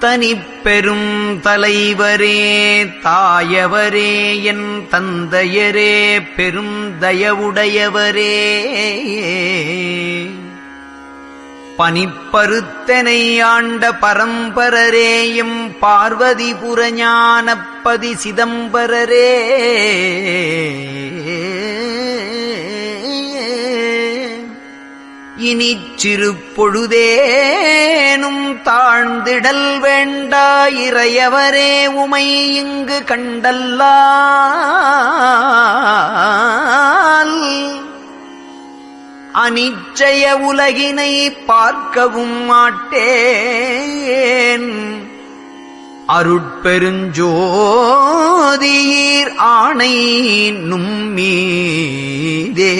தனிப்பெரும் தலைவரே தாயவரே என் தந்தையரே பெரும் தயவுடையவரே. பனிப்பருத்தனை ஆண்ட பரம்பரரேயும் பார்வதிபுர ஞானப்பதி சிதம்பரரே. இனிச் சிறு தன்னையும் தாழ்ந்திடல் வேண்டா இறையவரே உமை இங்கு கண்டல்லால். அனிச்சய உலகினை பார்க்கவும் மாட்டேன். அருட்பெருஞ்சோதியீர் ஆணை நும்மீதே